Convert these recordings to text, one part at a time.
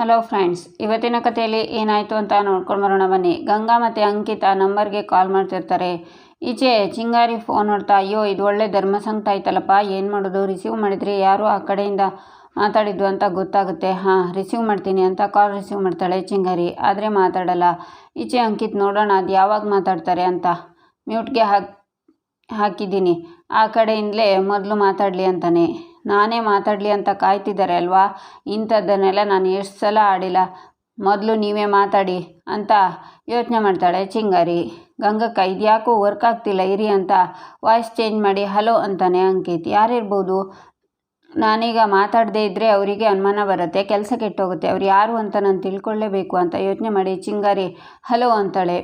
Hello friends ಇವತ್ತಿನ ಕಥೆಯಲ್ಲಿ ಏನಾಯಿತು ಅಂತ ನೋಡ್ಕೊಂಡು ಬರೋಣ ಬನ್ನಿ. ಗಂಗಾ ಮತ್ತು ಅಂಕಿತ ನಂಬರ್ಗೆ ಕಾಲ್ ಮಾಡ್ತಿರ್ತಾರೆ. ಈಚೆ ಚಿಂಗಾರಿ ಫೋನ್ ನೋಡ್ತಾ, ಅಯ್ಯೋ, ಇದು ಒಳ್ಳೆ ಧರ್ಮ ಸಂಕಟ ಆಯ್ತಲ್ಲಪ್ಪ, ಏನು ಮಾಡೋದು? ರಿಸೀವ್ ಮಾಡಿದರೆ ಯಾರು ಆ ಕಡೆಯಿಂದ ಮಾತಾಡಿದ್ದು ಅಂತ ಗೊತ್ತಾಗುತ್ತೆ. ಹಾಂ ರಿಸೀವ್ ಮಾಡ್ತೀನಿ ಅಂತ ಕಾಲ್ ರಿಸೀವ್ ಮಾಡ್ತಾಳೆ ಚಿಂಗಾರಿ. ಆದರೆ ಮಾತಾಡಲ್ಲ. ಈಚೆ ಅಂಕಿತ್, ನೋಡೋಣ, ಅದು ಯಾವಾಗ ಮಾತಾಡ್ತಾರೆ ಅಂತ. ಮ್ಯೂಟ್ಗೆ ಹಾಕಿ, ಹಾಕಿದ್ದೀನಿ. ಆ ಕಡೆಯಿಂದಲೇ ಮೊದಲು ಮಾತಾಡಲಿ ಅಂತಾನೆ. ನಾನೇ ಮಾತಾಡಲಿ ಅಂತ ಕಾಯ್ತಿದ್ದಾರೆ ಅಲ್ವಾ? ಇಂಥದ್ದನ್ನೆಲ್ಲ ನಾನು ಎಷ್ಟು ಸಲ ಆಡಿಲ್ಲ. ಮೊದಲು ನೀವೇ ಮಾತಾಡಿ ಅಂತ ಯೋಚನೆ ಮಾಡ್ತಾಳೆ ಚಿಂಗಾರಿ. ಗಂಗಕ್ಕ, ಇದ್ಯಾಕೂ ವರ್ಕ್ ಆಗ್ತಿಲ್ಲ, ಇರಿ ಅಂತ ವಾಯ್ಸ್ ಚೇಂಜ್ ಮಾಡಿ ಹಲೋ ಅಂತಾನೆ ಅಂಕಿತ್. ಯಾರಿರ್ಬೋದು? ನಾನೀಗ ಮಾತಾಡದೇ ಇದ್ದರೆ ಅವರಿಗೆ ಅನುಮಾನ ಬರುತ್ತೆ, ಕೆಲಸ ಕೆಟ್ಟೋಗುತ್ತೆ. ಅವ್ರು ಯಾರು ಅಂತ ನಾನು ತಿಳ್ಕೊಳ್ಳೇಬೇಕು ಅಂತ ಯೋಚನೆ ಮಾಡಿ ಚಿಂಗಾರಿ ಹಲೋ ಅಂತಾಳೆ.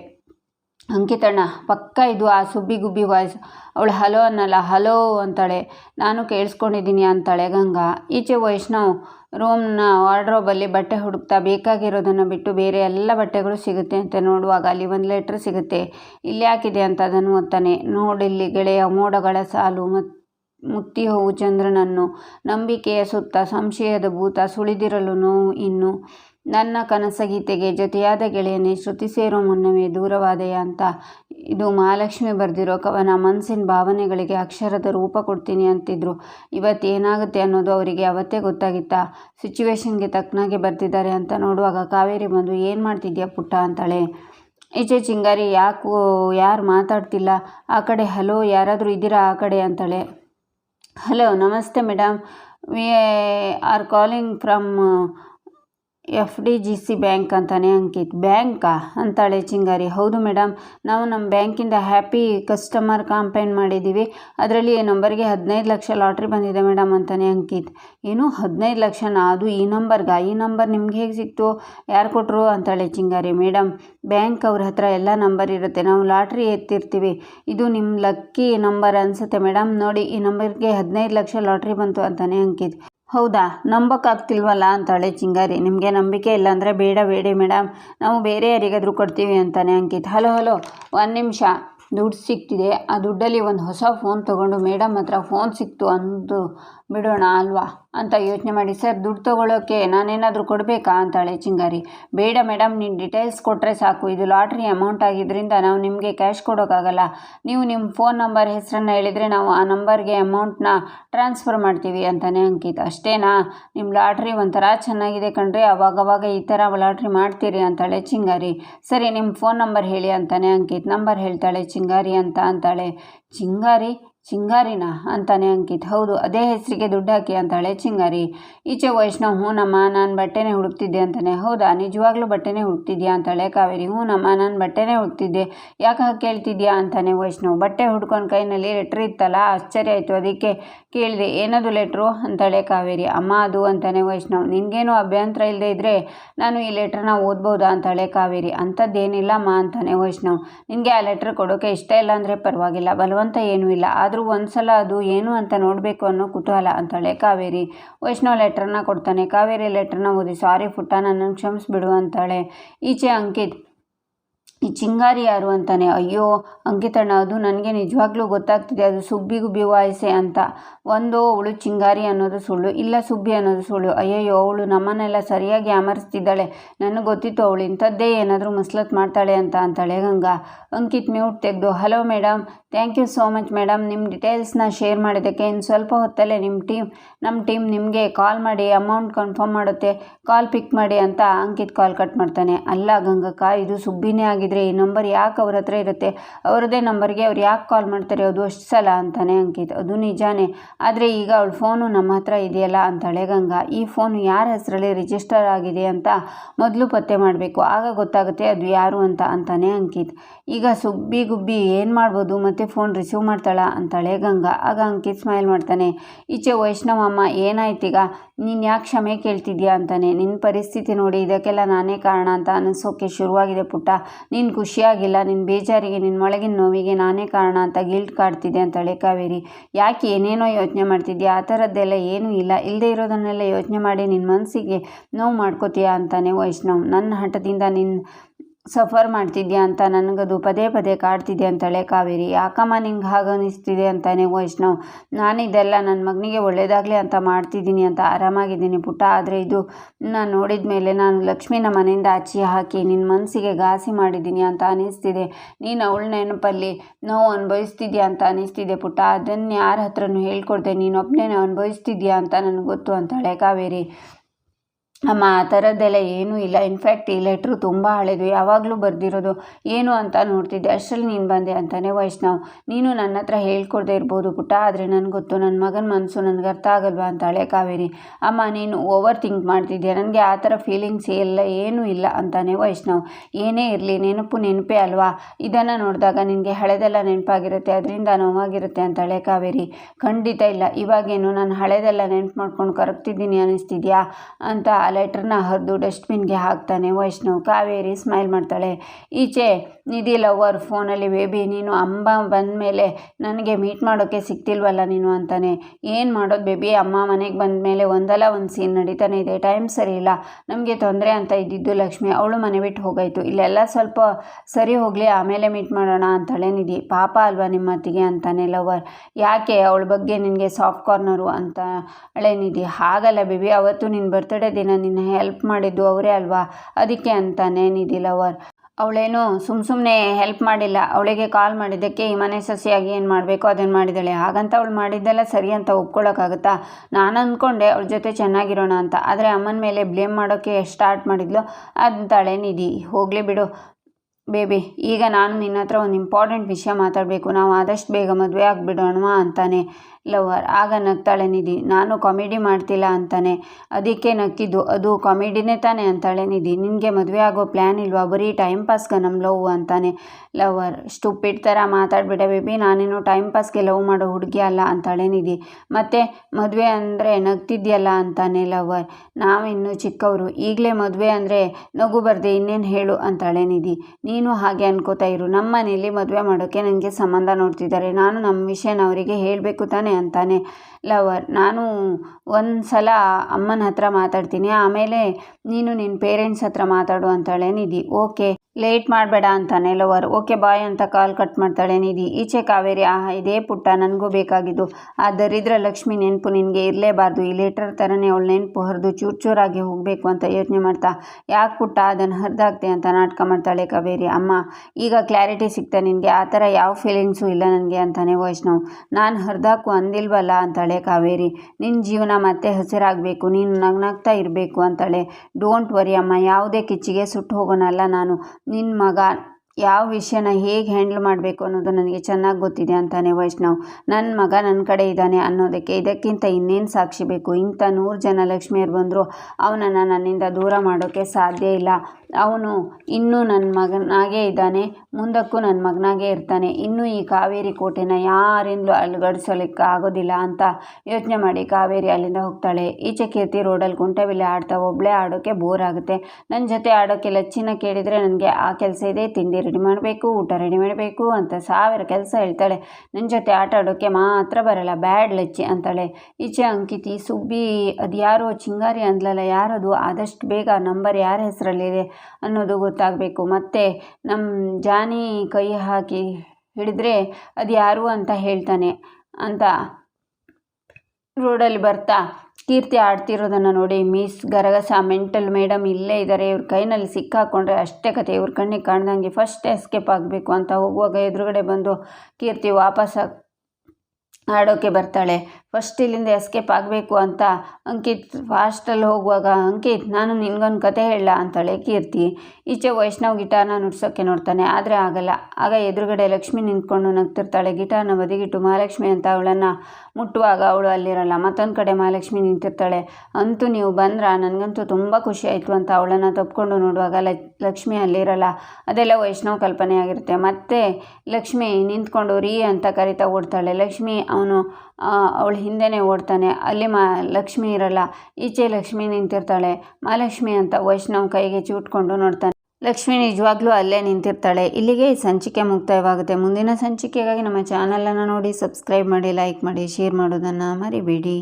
ಅಂಕಿತಣ್ಣ, ಪಕ್ಕ ಇದು ಆ ಸುಬ್ಬಿ ಗುಬ್ಬಿ ವಾಯ್ಸ್ ಅವಳು ಹಲೋ ಅನ್ನಲ್ಲ, ಹಲೋ ಅಂತಾಳೆ. ನಾನು ಕೇಳಿಸ್ಕೊಂಡಿದ್ದೀನಿ ಅಂತಾಳೆ ಗಂಗಾ. ಈಚೆ ವೈಷ್ಣವ್ ರೂಮ್ನ ವಾರ್ಡ್ರೋಬಲ್ಲಿ ಬಟ್ಟೆ ಹುಡುಕ್ತಾ ಬೇಕಾಗಿರೋದನ್ನು ಬಿಟ್ಟು ಬೇರೆ ಎಲ್ಲ ಬಟ್ಟೆಗಳು ಸಿಗುತ್ತೆ ಅಂತ ನೋಡುವಾಗ ಅಲ್ಲಿ ಒಂದು ಲೆಟ್ರ್ ಸಿಗುತ್ತೆ. ಇಲ್ಲಿ ಯಾಕಿದೆ ಅಂತ ಅದನ್ನು ಓದ್ತಾನೆ. ನೋಡಿಲ್ಲಿ ಗೆಳೆಯ ಮೋಡಗಳ ಸಾಲು ಮತ್ತು ಮುತ್ತಿ ಹೋವು ಚಂದ್ರನನ್ನು, ನಂಬಿಕೆಯ ಸುತ್ತ, ಸಂಶಯದ ಭೂತ ಸುಳಿದಿರಲು ನೋವು ಇನ್ನು ನನ್ನ ಕನಸಗೀತೆಗೆ ಜೊತೆಯಾದ ಗೆಳೆಯನೇ ಶ್ರುತಿ ಸೇರೋ ಮುನ್ನವೇ ದೂರವಾದೆಯ ಅಂತ. ಇದು ಮಹಾಲಕ್ಷ್ಮಿ ಬರೆದಿರೋ ಕವನ ಮನಸ್ಸಿನ ಭಾವನೆಗಳಿಗೆ ಅಕ್ಷರದ ರೂಪ ಕೊಡ್ತೀನಿ ಅಂತಿದ್ರು. ಇವತ್ತು ಏನಾಗುತ್ತೆ ಅನ್ನೋದು ಅವರಿಗೆ ಅವತ್ತೇ ಗೊತ್ತಾಗಿತ್ತಾ. ಸಿಚುವೇಶನ್ಗೆ ತಕ್ಕನಾಗೆ ಬರ್ತಿದ್ದಾರೆ ಅಂತ ನೋಡುವಾಗ ಕಾವೇರಿ ಬಂದು, ಏನು ಮಾಡ್ತಿದ್ಯಾ ಪುಟ್ಟ? ಅಂತಾಳೆ. ಈಚೆ ಚಿಂಗಾರಿ, ಯಾಕೋ ಯಾರು ಮಾತಾಡ್ತಿಲ್ಲ? ಆ ಕಡೆ ಹಲೋ, ಯಾರಾದರೂ ಇದ್ದೀರಾ ಆ ಕಡೆ? ಅಂತಾಳೆ. ಹಲೋ, ನಮಸ್ತೆ madam we are calling from F D G C bank ಅಂತಾನೆ ಅಂಕಿತ್. ಬ್ಯಾಂಕಾ? ಅಂತಾಳೆ ಚಿಂಗಾರಿ. ಹೌದು ಮೇಡಮ್ ನಾವು ನಮ್ಮ ಬ್ಯಾಂಕಿಂದ ಹ್ಯಾಪಿ ಕಸ್ಟಮರ್ ಕಾಂಪೇನ್ ಮಾಡಿದ್ದೀವಿ. ಅದರಲ್ಲಿ ಈ ನಂಬರ್ಗೆ ಹದಿನೈದು ಲಕ್ಷ ಲಾಟ್ರಿ ಬಂದಿದೆ ಮೇಡಮ್ ಅಂತಾನೆ ಅಂಕಿತ್. ಏನು? ಹದಿನೈದು ಲಕ್ಷನಾ? ಅದು ಈ ನಂಬರ್ಗಾ? ಈ ನಂಬರ್ ನಿಮ್ಗೆ ಹೇಗೆ ಸಿಕ್ತು? ಯಾರು ಕೊಟ್ಟರು ಅಂತಾಳೆ ಚಿಂಗಾರಿ. ಮೇಡಮ್ ಬ್ಯಾಂಕ್ ಅವ್ರ ಹತ್ರ ಎಲ್ಲ ನಂಬರ್ ಇರುತ್ತೆ. ನಾವು ಲಾಟ್ರಿ ಎತ್ತಿರ್ತೀವಿ. ಇದು ನಿಮ್ಮ ಲಕ್ಕಿ ನಂಬರ್ ಅನಿಸುತ್ತೆ ಮೇಡಮ್ ನೋಡಿ, ಈ ನಂಬರ್ಗೆ ಹದಿನೈದು ಲಕ್ಷ ಲಾಟ್ರಿ ಬಂತು ಅಂತಾನೆ ಅಂಕಿತ್. ಹೌದಾ? ನಂಬೋಕ್ಕಾಗ್ತಿಲ್ವಲ್ಲ ಅಂತಾಳೆ ಚಿಂಗಾರಿ. ನಿಮಗೆ ನಂಬಿಕೆ ಇಲ್ಲ ಅಂದರೆ ಬೇಡ, ಬೇಡಿ ಮೇಡಮ್ ನಾವು ಬೇರೆ ಯಾರಿಗಾದರೂ ಕೊಡ್ತೀವಿ ಅಂತಾನೆ ಅಂಕಿತ್. ಹಲೋ ಹಲೋ, ಒಂದು ನಿಮಿಷ. ದುಡ್ಡು ಸಿಕ್ತಿದೆ ಆ ದುಡ್ಡಲ್ಲಿ ಒಂದು ಹೊಸ ಫೋನ್ ತೊಗೊಂಡು ಮೇಡಮ್ ಹತ್ರ ಫೋನ್ ಸಿಕ್ತು ಅಂದು ಬಿಡೋಣ ಅಲ್ವಾ? ಅಂತ ಯೋಚನೆ ಮಾಡಿ, ಸರ್, ದುಡ್ಡು ತೊಗೊಳೋಕ್ಕೆ ನಾನೇನಾದರೂ ಕೊಡಬೇಕಾ? ಅಂತಾಳೆ ಚಿಂಗಾರಿ. ಬೇಡ ಮೇಡಮ್ ನೀನು ಡೀಟೇಲ್ಸ್ ಕೊಟ್ಟರೆ ಸಾಕು. ಇದು ಲಾಟ್ರಿ ಅಮೌಂಟ್ ಆಗಿದ್ದರಿಂದ ನಾವು ನಿಮಗೆ ಕ್ಯಾಶ್ ಕೊಡೋಕ್ಕಾಗಲ್ಲ ನೀವು ನಿಮ್ಮ ಫೋನ್ ನಂಬರ್ ಹೆಸರನ್ನು ಹೇಳಿದರೆ ನಾವು ಆ ನಂಬರ್ಗೆ ಅಮೌಂಟ್ನ ಟ್ರಾನ್ಸ್ಫರ್ ಮಾಡ್ತೀವಿ, ಅಂತಾನೆ ಅಂಕಿತ್. ಅಷ್ಟೇನಾ? ನಿಮ್ಮ ಲಾಟ್ರಿ ಒಂಥರ ಚೆನ್ನಾಗಿದೆ ಕಣ್ರಿ. ಅವಾಗವಾಗ ಈ ಥರ ಲಾಟ್ರಿ ಮಾಡ್ತೀರಿ, ಅಂತಾಳೆ ಚಿಂಗಾರಿ. ಸರಿ ನಿಮ್ಮ ಫೋನ್ ನಂಬರ್ ಹೇಳಿ, ಅಂತಾನೆ ಅಂಕಿತ್. ನಂಬರ್ ಹೇಳ್ತಾಳೆ ಚಿಂಗಾರಿ. ಅಂತ ಅಂತಾಳೆ. ಚಿಂಗಾರಿ ಚಿಂಗಾರಿನಾ? ಅಂತಾನೆ ಅಂಕಿತ್. ಹೌದು, ಅದೇ ಹೆಸರಿಗೆ ದುಡ್ಡು ಹಾಕಿ ಅಂತಾಳೆ ಚಿಂಗಾರಿ. ಈಚೆ ವೈಷ್ಣವ್ ಹ್ಞೂನಮ್ಮ ನಾನು ಬಟ್ಟೆನೇ ಹುಡುಕ್ತಿದ್ದೆ ಅಂತಾನೆ. ಹೌದಾ, ನಿಜವಾಗ್ಲೂ ಬಟ್ಟೆನೇ ಹುಡುಕ್ತಿದ್ಯಾ ಅಂತಾಳೆ ಕಾವೇರಿ. ಹ್ಞೂನಮ್ಮ ನಾನು ಬಟ್ಟೆನೇ ಹುಡುಕ್ತಿದ್ದೆ. ಯಾಕೆ ಕೇಳ್ತಿದ್ಯಾ ಅಂತಾನೆ ವೈಷ್ಣವ್. ಬಟ್ಟೆ ಹುಡ್ಕೊಂಡು ಕೈನಲ್ಲಿ ಲೆಟ್ರ್ ಇತ್ತಲ್ಲ, ಆಶ್ಚರ್ಯ ಆಯಿತು. ಅದಕ್ಕೆ ಕೇಳಿದೆ, ಏನದು ಲೆಟ್ರು? ಅಂತಾಳೆ ಕಾವೇರಿ. ಅಮ್ಮ, ಅದು, ಅಂತಾನೆ ವೈಷ್ಣವ್. ನಿನಗೇನು ಅಭ್ಯಂತರ ಇಲ್ಲದೆ ಇದ್ದರೆ ನಾನು ಈ ಲೆಟ್ರನ್ನ ಓದ್ಬೋದಾ? ಅಂತಾಳೆ ಕಾವೇರಿ. ಅಂಥದ್ದೇನಿಲ್ಲಮ್ಮ ಅಂತಾನೆ ವೈಷ್ಣವ್. ನಿನಗೆ ಆ ಲೆಟ್ರ್ ಕೊಡೋಕೆ ಇಷ್ಟ ಇಲ್ಲ ಅಂದರೆ ಪರವಾಗಿಲ್ಲ, ಬಲವಂತ ಏನೂ ಇಲ್ಲ. ಆದರೂ ಒಂದು ಸಲ ಅದು ಏನು ಅಂತ ನೋಡಬೇಕು ಅನ್ನೋ ಕುತೂಹಲ ಅಂತಾಳೆ. ಕಾವೇರಿ, ವೈಷ್ಣವ್ ಲೆಟ್ರನ್ನ ಕೊಡ್ತಾನೆ. ಕಾವೇರಿ ಲೆಟ್ರನ್ನ ಓದಿ, ಸಾರಿ ಪುಟ್ಟ, ನನ್ನನ್ನು ಕ್ಷಮಿಸ್ಬಿಡು ಅಂತಾಳೆ. ಈಚೆ ಅಂಕಿತ್, ಈ ಚಿಂಗಾರಿ ಯಾರು? ಅಂತಾನೆ. ಅಯ್ಯೋ ಅಂಕಿತಣ್ಣ ಅದು ನನಗೆ ನಿಜವಾಗ್ಲೂ ಗೊತ್ತಾಗ್ತಿದೆ. ಅದು ಸುಬ್ಬಿ ಗುಬ್ಬಿ ವಾಯ್ಸೆ ಅಂತ. ಒಂದು ಅವಳು ಚಿಂಗಾರಿ ಅನ್ನೋದು ಸುಳ್ಳು, ಇಲ್ಲ ಸುಬ್ಬಿ ಅನ್ನೋದು ಸುಳ್ಳು. ಅಯ್ಯಯ್ಯೋ, ಅವಳು ನಮ್ಮನ್ನೆಲ್ಲ ಸರಿಯಾಗಿ ಅಮರಿಸ್ತಿದ್ದಾಳೆ ನನಗೆ ಗೊತ್ತಿತ್ತು ಅವಳು ಇಂಥದ್ದೇ ಏನಾದರೂ ಮಸ್ಲತ್ ಮಾಡ್ತಾಳೆ ಅಂತ ಅಂತಾಳೆ ಗಂಗಾ. ಅಂಕಿತ್ ಮ್ಯೂಟ್ ತೆಗೆದು, hello madam thank you so much madam ನಿಮ್ಮ ಡೀಟೇಲ್ಸ್ನ ಶೇರ್ ಮಾಡಿದ್ದಕ್ಕೆ ಇನ್ನು ಸ್ವಲ್ಪ ಹೊತ್ತಲ್ಲೇ ನಿಮ್ಮ ಟೀಮ್ ನಮ್ಮ ಟೀಮ್ ನಿಮಗೆ ಕಾಲ್ ಮಾಡಿ ಅಮೌಂಟ್ ಕನ್ಫರ್ಮ್ ಮಾಡುತ್ತೆ. ಕಾಲ್ ಪಿಕ್ ಮಾಡಿ ಅಂತ ಅಂಕಿತ್ ಕಾಲ್ ಕಟ್ ಮಾಡ್ತಾನೆ. ಅಲ್ಲ ಗಂಗಕ್ಕ, ಇದು ಸುಬ್ಬಿನೇ ಆಗಿದ್ರೆ ಈ ನಂಬರ್ ಯಾಕೆ ಅವ್ರ ಹತ್ರ ಇರುತ್ತೆ? ಅವರದೇ ನಂಬರ್ಗೆ ಅವ್ರು ಯಾಕೆ ಕಾಲ್ ಮಾಡ್ತಾರೆ? ಅದು ಅಷ್ಟು ಸಲ ಅಂತಾನೆ ಅಂಕಿತ್. ಅದು ನಿಜಾನೇ. ಆದರೆ ಈಗ ಅವಳ ಫೋನು ನಮ್ಮ ಹತ್ರ ಇದೆಯಲ್ಲ ಅಂತಾಳೆ ಗಂಗಾ. ಈ ಫೋನು ಯಾರ ಹೆಸರಲ್ಲಿ ರಿಜಿಸ್ಟರ್ ಆಗಿದೆ ಅಂತ ಮೊದಲು ಪತ್ತೆ ಮಾಡಬೇಕು. ಆಗ ಗೊತ್ತಾಗುತ್ತೆ ಅದು ಯಾರು ಅಂತ ಅಂತಾನೆ ಅಂಕಿತ್. ಈಗ ಸುಬ್ಬಿ ಗುಬ್ಬಿ ಏನು ಮಾಡ್ಬೋದು ಮತ್ತೆ ಫೋನ್ ರಿಸೀವ್ ಮಾಡ್ತಾಳ ಅಂತಾಳೆ ಗಂಗಾ. ಆಗ ಅಂಕಿತ್ ಸ್ಮೈಲ್ ಮಾಡ್ತಾನೆ, ಈಚೆ ವೈಷ್ಣವಮ್ಮ, ಏನಾಯ್ತೀಗ? ನೀನು ಯಾಕೆ ಕ್ಷಮೆ ಕೇಳ್ತಿದ್ಯಾ ಅಂತಾನೆ. ನಿನ್ನ ಪರಿಸ್ಥಿತಿ ನೋಡಿ, ಇದಕ್ಕೆಲ್ಲ ನಾನೇ ಕಾರಣ ಅಂತ ಅನಿಸೋಕೆ ಶುರುವಾಗಿದೆ ಪುಟ್ಟ. ನೀನು ಖುಷಿಯಾಗಿಲ್ಲ ನಿನ್ನ ಬೇಜಾರಿಗೆ ನಿನ್ನ ಮೊಳಗಿನ ನೋವಿಗೆ ನಾನೇ ಕಾರಣ ಅಂತ ಗಿಲ್ಟ್ ಕಾಡ್ತಿದ್ದೆ ಅಂತಾಳೆ ಕಾವೇರಿ. ಯಾಕೆ ಏನೇನೋ ಯೋಚನೆ ಮಾಡ್ತಿದ್ಯಾ? ಆ ಥರದ್ದೆಲ್ಲ ಏನೂ ಇಲ್ಲ. ಇಲ್ಲದೆ ಇರೋದನ್ನೆಲ್ಲ ಯೋಚನೆ ಮಾಡಿ ನಿನ್ನ ಮನಸ್ಸಿಗೆ ನೋವು ಮಾಡ್ಕೋತೀಯಾ ಅಂತಾನೆ ವೈಷ್ಣವ್. ನನ್ನ ಹಠದಿಂದ ನಿನ್ನ ಸಫರ್ ಮಾಡ್ತಿದ್ಯಾ ಅಂತ ನನಗದು ಪದೇ ಪದೇ ಕಾಡ್ತಿದೆ ಅಂತಾಳೆ ಕಾವೇರಿ. ಯಾಕಮ್ಮ ನಿಂಗೆ ಹಾಗನಿಸ್ತಿದೆ ಅಂತಾನೆ ವೈಷ್ಣವ್. ನಾನಿದೆಲ್ಲ ನನ್ನ ಮಗನಿಗೆ ಒಳ್ಳೇದಾಗಲಿ ಅಂತ ಮಾಡ್ತಿದ್ದೀನಿ ಅಂತ ಆರಾಮಾಗಿದ್ದೀನಿ ಪುಟ್ಟ. ಆದರೆ ಇದು ನಾನು ನೋಡಿದ ಮೇಲೆ ನಾನು ಲಕ್ಷ್ಮಿನ ಮನೆಯಿಂದ ಆಚೆ ಹಾಕಿ ನಿನ್ನ ಮನಸ್ಸಿಗೆ ಘಾಸಿ ಮಾಡಿದ್ದೀನಿ ಅಂತ ಅನಿಸ್ತಿದೆ. ನೀನು ಅವಳ ನೆನಪಲ್ಲಿ ನೋವು ಅನುಭವಿಸ್ತಿದ್ಯಾ ಅಂತ ಅನಿಸ್ತಿದೆ ಪುಟ್ಟ. ಅದನ್ನು ಯಾರ ಹತ್ರನೂ ಹೇಳ್ಕೊಡ್ದೆ ನೀನೊಬ್ಬನೇ ಅನುಭವಿಸ್ತಿದ್ಯಾ ಅಂತ ನನಗೆ ಗೊತ್ತು ಅಂತಾಳೆ ಕಾವೇರಿ. ಅಮ್ಮ ಆ ಥರದ್ದೆಲ್ಲ ಏನೂ ಇಲ್ಲ. ಇನ್ಫ್ಯಾಕ್ಟ್ ಈ ಲೆಟ್ರು ತುಂಬ ಹಳೆದು. ಯಾವಾಗಲೂ ಬರೆದಿರೋದು, ಏನು ಅಂತ ನೋಡ್ತಿದ್ದೆ. ಅಷ್ಟರಲ್ಲಿ ನೀನು ಬಂದೆ ಅಂತಾನೆ ವೈಷ್ಣವ್. ನೀನು ನನ್ನ ಹತ್ರ ಹೇಳ್ಕೊಡ್ದೆ ಇರ್ಬೋದು ಪುಟ್ಟ. ಆದರೆ ನನಗೆ ಗೊತ್ತು ನನ್ನ ಮಗನ ಮನಸ್ಸು ನನಗೆ ಅರ್ಥ ಆಗಲ್ವಾ ಅಂತಾಳೆ ಕಾವೇರಿ. ಅಮ್ಮ, ನೀನು ಓವರ್ ಥಿಂಕ್ ಮಾಡ್ತಿದ್ದೆ ನನಗೆ ಆ ಥರ ಫೀಲಿಂಗ್ಸ್ ಎಲ್ಲ ಏನೂ ಇಲ್ಲ ಅಂತಾನೆ ವೈಷ್ಣವ್. ಏನೇ ಇರಲಿ, ನೆನಪು ನೆನಪೇ ಅಲ್ವಾ? ಇದನ್ನು ನೋಡಿದಾಗ ನಿನಗೆ ಹಳೆದೆಲ್ಲ ನೆನಪಾಗಿರುತ್ತೆ, ಅದರಿಂದ ನೋವಾಗಿರುತ್ತೆ ಅಂತಾಳೆ ಕಾವೇರಿ. ಖಂಡಿತ ಇಲ್ಲ. ಇವಾಗೇನು, ನಾನು ಹಳೆದೆಲ್ಲ ನೆನಪು ಮಾಡ್ಕೊಂಡು ಕರಗ್ತಿದ್ದೀನಿ ಅನ್ನಿಸ್ತಿದ್ಯಾ ಅಂತ ಆ ಲೆಟ್ರನ್ನ ಹರಿದು ಡಸ್ಟ್ಬಿನ್ಗೆ ಹಾಕ್ತಾನೆ. ವೈಷ್ಣವ್ ಕಾವೇರಿ ಸ್ಮೈಲ್ ಮಾಡ್ತಾಳೆ. ಈಚೆ, ನಿಧಿ ಲವರ್ ಫೋನಲ್ಲಿ, ಬೇಬಿ, ನೀನು ಅಂಬ ಬಂದಮೇಲೆ ನನಗೆ ಮೀಟ್ ಮಾಡೋಕ್ಕೆ ಸಿಗ್ತಿಲ್ವಲ್ಲ ನೀನು ಅಂತಾನೆ. ಏನು ಮಾಡೋದು ಬೇಬಿ? ಅಮ್ಮ ಮನೆಗೆ ಬಂದ ಮೇಲೆ ಒಂದಲ್ಲ ಒಂದು ಸೀನ್ ನಡೀತಾನೆ ಇದೆ. ಟೈಮ್ ಸರಿ ಇಲ್ಲ. ನಮಗೆ ತೊಂದರೆ ಅಂತ ಇದ್ದಿದ್ದು ಲಕ್ಷ್ಮಿ. ಅವಳು ಮನೆ ಬಿಟ್ಟು ಹೋಗಾಯಿತು. ಇಲ್ಲೆಲ್ಲ ಸ್ವಲ್ಪ ಸರಿ ಹೋಗಲಿ, ಆಮೇಲೆ ಮೀಟ್ ಮಾಡೋಣ ಅಂತಾಳೆ ನಿಧಿ. ಪಾಪ ಅಲ್ವಾ ನಿಮ್ಮ ಅತ್ತಿಗೆ ಅಂತಾನೆ ಲವರ್. ಯಾಕೆ? ಅವಳ ಬಗ್ಗೆ ನಿನಗೆ ಸಾಫ್ಟ್ ಕಾರ್ನರು ಅಂತ ಹಳೆ ನಿಧಿ. ಹಾಗಲ್ಲ ಬೇಬಿ, ಅವತ್ತು ನಿನ್ನ ಬರ್ತಡೇ ದಿನ ನಿನ್ನ ಹೆಲ್ಪ್ ಮಾಡಿದ್ದು ಅವರೇ ಅಲ್ವಾ? ಅದಕ್ಕೆ ಅಂತಾನೆ ನಿಧಿ ಲವರ್. ಅವಳೇನು ಸುಮ್ಮ ಸುಮ್ಮನೆ ಹೆಲ್ಪ್ ಮಾಡಿಲ್ಲ. ಅವಳಿಗೆ ಕಾಲ್ ಮಾಡಿದ್ದಕ್ಕೆ ಈ ಮನೆ ಸಸಿಯಾಗಿ ಏನು ಮಾಡಬೇಕು ಅದನ್ನು ಮಾಡಿದ್ದಾಳೆ. ಹಾಗಂತ ಅವಳು ಮಾಡಿದ್ದೆಲ್ಲ ಸರಿ ಅಂತ ಒಪ್ಕೊಳ್ಳೋಕ್ಕಾಗುತ್ತಾ ನಾನು ಅಂದ್ಕೊಂಡೆ ಅವಳ ಜೊತೆ ಚೆನ್ನಾಗಿರೋಣ ಅಂತ. ಆದರೆ ಅಮ್ಮನ ಮೇಲೆ ಬ್ಲೇಮ್ ಮಾಡೋಕ್ಕೆ ಸ್ಟಾರ್ಟ್ ಮಾಡಿದ್ಲು ಅಂತಾಳೆ ನಿಧಿ. ಹೋಗಲಿ ಬಿಡು. ಬೇಬಿ, ಈಗ ನಾನು ನಿನ್ನ ಹತ್ರ ಒಂದು ಇಂಪಾರ್ಟೆಂಟ್ ವಿಷಯ ಮಾತಾಡಬೇಕು. ನಾವು ಆದಷ್ಟು ಬೇಗ ಮದುವೆ ಆಗಿಬಿಡೋಣ ಅಂತಾನೆ. ಲವರ್, ಆಗ ನಗ್ತಾಳೆ ನಿಧಿ. ನಾನು ಕಾಮಿಡಿ ಮಾಡ್ತಿಲ್ಲ ಅಂತಾನೆ. ಅದಕ್ಕೆ ನಕ್ಕಿದ್ದು ಅದು ಕಾಮಿಡಿನೇ ತಾನೆ ಅಂತಾಳೆ ನಿಧಿ. ನಿನಗೆ ಮದುವೆ ಆಗೋ ಪ್ಲ್ಯಾನ್ ಇಲ್ವಾ? ಬರೀ ಟೈಮ್ ಪಾಸ್ಗೆ ನಮ್ಮ ಲವ್ ಅಂತಾನೆ. ಲವರ್ ಸ್ಟುಪಿಡ್ ಥರ ಮಾತಾಡ್ಬಿಡ ಬೇಬಿ. ನಾನೇನು ಟೈಮ್ ಪಾಸ್ಗೆ ಲವ್ ಮಾಡೋ ಹುಡುಗಿ ಅಲ್ಲ ಅಂತಾಳೆ ನಿಧಿ. ಮತ್ತು ಮದುವೆ ಅಂದರೆ ನಗ್ತಿದ್ಯಲ್ಲ ಅಂತಾನೆ ಲವರ್. ನಾವಿನ್ನು ಚಿಕ್ಕವರು. ಈಗಲೇ ಮದುವೆ ಅಂದರೆ ನಗು ಬರದೆ ಇನ್ನೇನು ಹೇಳು ಅಂತಾಳೆ ನಿಧಿ. ನೀನು ಹಾಗೆ ಅನ್ಕೋತಾ ಇರು. ನಮ್ಮ ಮನೇಲಿ ಮದುವೆ ಮಾಡೋಕ್ಕೆ ನನಗೆ ಸಂಬಂಧ ನೋಡ್ತಿದ್ದಾರೆ ನಾನು ನಮ್ಮ ವಿಷಯನ ಅವರಿಗೆ ಹೇಳಬೇಕು ತಾನೇ. ಅಂತಾನೆ. ಲವರ್, ನಾನು ಒಂದು ಸಲ ಅಮ್ಮನ ಹತ್ರ ಮಾತಾಡ್ತೀನಿ. ಆಮೇಲೆ ನೀನು ನಿನ್ನ ಪೇರೆಂಟ್ಸ್ ಹತ್ರ ಮಾತಾಡು ಅಂತಾಳೆ ನಿಧಿ. ಓಕೆ ಲೇಟ್ ಮಾಡಬೇಡ ಅಂತಾನೆ ಲವರ್. ಓಕೆ ಬಾಯ್ ಅಂತ ಕಾಲ್ ಕಟ್ ಮಾಡ್ತಾಳೆ ನಿಧಿ. ಈಚೆ ಕಾವೇರಿ, ಆಹಾ, ಇದೇ ಪುಟ್ಟ, ನನಗೂ ಬೇಕಾಗಿದ್ದು. ಆ ದರಿದ್ರ ಲಕ್ಷ್ಮಿ ನೆನಪು ನಿನಗೆ ಇರಲೇಬಾರ್ದು. ಈ ಲೇಟರ್ ಥರನೇ ಅವಳು ನೆನಪು ಹರಿದು ಚೂರು ಚೂರಾಗಿ ಹೋಗಬೇಕು ಅಂತ ಯೋಚನೆ ಮಾಡ್ತಾ. ಯಾಕೆ ಪುಟ್ಟ ಅದನ್ನು ಹರಿದಾಗ್ತೆ ಅಂತ ನಾಟಕ ಮಾಡ್ತಾಳೆ ಕಾವೇರಿ. ಅಮ್ಮ, ಈಗ ಕ್ಲಾರಿಟಿ ಸಿಗ್ತಾ ನಿನಗೆ. ಆ ಥರ ಯಾವ ಫೀಲಿಂಗ್ಸು ಇಲ್ಲ ನನಗೆ ಅಂತಾನೆ ವೈಷ್ಣವ್. ನಾನು ಹರಿದಾಕು ಅಂದಿಲ್ವಲ್ಲ ಅಂತಾಳೆ ಕಾವೇರಿ. ನಿನ್ನ ಜೀವನ ಮತ್ತೆ ಹಸಿರಾಗಬೇಕು, ನೀನು ನಗ್ನಾಗ್ತಾ ಇರಬೇಕು ಅಂತಾಳೆ. ಡೋಂಟ್ ವರಿ ಅಮ್ಮ, ಯಾವುದೇ ಕಿಚ್ಚಿಗೆ ಸುಟ್ಟು ಹೋಗೋಣಲ್ಲ ನಾನು. ನಿನ್ನ ಮಗ ಯಾವ ವಿಷಯನ ಹೇಗೆ ಹ್ಯಾಂಡಲ್ ಮಾಡಬೇಕು ಅನ್ನೋದು ನನಗೆ ಚೆನ್ನಾಗಿ ಗೊತ್ತಿದೆ ಅಂತಾನೆ ವೈಷ್ಣವ್. ನನ್ನ ಮಗ ನನ್ನ ಕಡೆ ಇದ್ದಾನೆ ಅನ್ನೋದಕ್ಕೆ ಇದಕ್ಕಿಂತ ಇನ್ನೇನು ಸಾಕ್ಷಿ ಬೇಕು? ಇಂಥ ನೂರು ಜನ ಲಕ್ಷ್ಮಿಯರು ಬಂದರೂ ಅವನನ್ನು ನನ್ನಿಂದ ದೂರ ಮಾಡೋಕ್ಕೆ ಸಾಧ್ಯ ಇಲ್ಲ. ಅವನು ಇನ್ನೂ ನನ್ನ ಮಗನಾಗೇ ಇದ್ದಾನೆ, ಮುಂದಕ್ಕೂ ನನ್ನ ಮಗನಾಗೇ ಇರ್ತಾನೆ. ಇನ್ನೂ ಈ ಕಾವೇರಿ ಕೋಟೆನ ಯಾರಿಂದಲೂ ಅಲುಗಡಿಸಲಿಕ್ಕೆ ಆಗೋದಿಲ್ಲ ಅಂತ ಯೋಚನೆ ಮಾಡಿ ಕಾವೇರಿ ಅಲ್ಲಿಂದ ಹೋಗ್ತಾಳೆ. ಈಚೆ ಕೀರ್ತಿ ರೋಡಲ್ಲಿ ಕುಂಟೆಬಿಲ್ಲೆ ಆಡ್ತಾ ಒಬ್ಬಳೇ ಆಡೋಕ್ಕೆ ಬೋರ್ ಆಗುತ್ತೆ. ನನ್ನ ಜೊತೆ ಆಡೋಕ್ಕೆ ಲಚ್ಚಿನ ಕೇಳಿದರೆ ನನಗೆ ಆ ಕೆಲಸ ಇದೆ ತಿಂಡಿ ರೆಡಿ ಮಾಡಬೇಕು, ಊಟ ರೆಡಿ ಮಾಡಬೇಕು ಅಂತ ಸಾವಿರ ಕೆಲಸ ಹೇಳ್ತಾಳೆ. ನನ್ನ ಜೊತೆ ಆಟ ಆಡೋಕ್ಕೆ ಮಾತ್ರ ಬರಲ್ಲ, ಬ್ಯಾಡ್ ಲಚ್ಚಿ ಅಂತಾಳೆ. ಈಚೆ ಅಂಕಿತಿ, ಸುಬ್ಬಿ, ಅದು ಯಾರೋ ಚಿಂಗಾರಿ ಅಂದ್ಲಲ್ಲ, ಯಾರದು? ಆದಷ್ಟು ಬೇಗ ನಂಬರ್ ಯಾರ ಹೆಸರಲ್ಲಿದೆ ಅನ್ನೋದು ಗೊತ್ತಾಗಬೇಕು. ಮತ್ತು ನಮ್ಮ ಜಾನಿ ಕೈ ಹಾಕಿ ಹಿಡಿದ್ರೆ ಅದು ಯಾರು ಅಂತ ಹೇಳ್ತಾನೆ. ಅಂತ ರೋಡಲ್ಲಿ ಬರ್ತಾ ಕೀರ್ತಿ ಆಡ್ತಿರೋದನ್ನು ನೋಡಿ ಮಿಸ್ ಗರಗಸ ಮೆಂಟಲ್ ಮೇಡಮ್ ಇಲ್ಲೇ ಇದ್ದಾರೆ ಇವ್ರ ಕೈನಲ್ಲಿ ಸಿಕ್ಕಾಕೊಂಡ್ರೆ ಅಷ್ಟೇ ಕತೆ ಇವ್ರ ಕಣ್ಣಿಗೆ ಕಾಣ್ದಂಗೆ ಫಸ್ಟ್ ಎಸ್ಕೇಪ್ ಆಗಬೇಕು ಅಂತ ಹೋಗುವಾಗ ಎದುರುಗಡೆ ಬಂದು ಕೀರ್ತಿ ವಾಪಸ್ ಆಡೋಕ್ಕೆ ಬರ್ತಾಳೆ. ಫಸ್ಟ್ ಇಲ್ಲಿಂದ ಎಸ್ಕೇಪ್ ಆಗಬೇಕು ಅಂತ. ಅಂಕಿತ್ ಫಾಸ್ಟಲ್ಲಿ ಹೋಗುವಾಗ, ಅಂಕಿತ್, ನಾನು ನಿನಗೊಂದು ಕತೆ ಹೇಳ ಅಂತಾಳೆ ಕೀರ್ತಿ. ಈಚೆ ವೈಷ್ಣವ್ ಗಿಟಾರ್ನ ನುಡ್ಸೋಕ್ಕೆ ನೋಡ್ತಾನೆ, ಆದರೆ ಆಗಲ್ಲ. ಆಗ ಎದುರುಗಡೆ ಲಕ್ಷ್ಮಿ ನಿಂತ್ಕೊಂಡು ನಗ್ತಿರ್ತಾಳೆ. ಗಿಟಾರ್ನ ಬದಿಗಿಟ್ಟು ಮಹಾಲಕ್ಷ್ಮಿ ಅಂತ ಅವಳನ್ನು ಮುಟ್ಟುವಾಗ ಅವಳು ಅಲ್ಲಿರಲ್ಲ. ಮತ್ತೊಂದು ಕಡೆ ಮಹಾಲಕ್ಷ್ಮಿ ನಿಂತಿರ್ತಾಳೆ. ಅಂತೂ ನೀವು ಬಂದ್ರ? ನನಗಂತೂ ತುಂಬ ಖುಷಿ ಆಯಿತು ಅಂತ ಅವಳನ್ನು ತಪ್ಪಿಕೊಂಡು ನೋಡುವಾಗ ಲಕ್ಷ್ಮಿ ಅಲ್ಲಿರಲ್ಲ. ಅದೆಲ್ಲ ವೈಷ್ಣವ್ ಕಲ್ಪನೆ ಆಗಿರುತ್ತೆ. ಮತ್ತೆ ಲಕ್ಷ್ಮಿ ನಿಂತ್ಕೊಂಡು ರೀ ಅಂತ ಕರಿತಾ ಓಡ್ತಾಳೆ. ಲಕ್ಷ್ಮಿ ಅವನು ಅವಳ ಹಿಂದೆನೇ ಓಡ್ತಾನೆ. ಅಲ್ಲಿ ಮಾ, ಲಕ್ಷ್ಮಿ ಇರಲ್ಲ. ಈಚೆ ಲಕ್ಷ್ಮಿ ನಿಂತಿರ್ತಾಳೆ. ಮಹಾಲಕ್ಷ್ಮಿ ಅಂತ ವೈಷ್ಣವ್ ಕೈಗೆ ಚೂಟ್ಕೊಂಡು ನೋಡ್ತಾನೆ. ಲಕ್ಷ್ಮಿ ನಿಜವಾಗ್ಲೂ ಅಲ್ಲೇ ನಿಂತಿರ್ತಾಳೆ. ಇಲ್ಲಿಗೆ ಸಂಚಿಕೆ ಮುಕ್ತಾಯವಾಗುತ್ತೆ. ಮುಂದಿನ ಸಂಚಿಕೆಗಾಗಿ ನಮ್ಮ ಚಾನಲನ್ನು ನೋಡಿ, ಸಬ್ಸ್ಕ್ರೈಬ್ ಮಾಡಿ, ಲೈಕ್ ಮಾಡಿ, ಶೇರ್ ಮಾಡೋದನ್ನು ಮರಿಬೇಡಿ.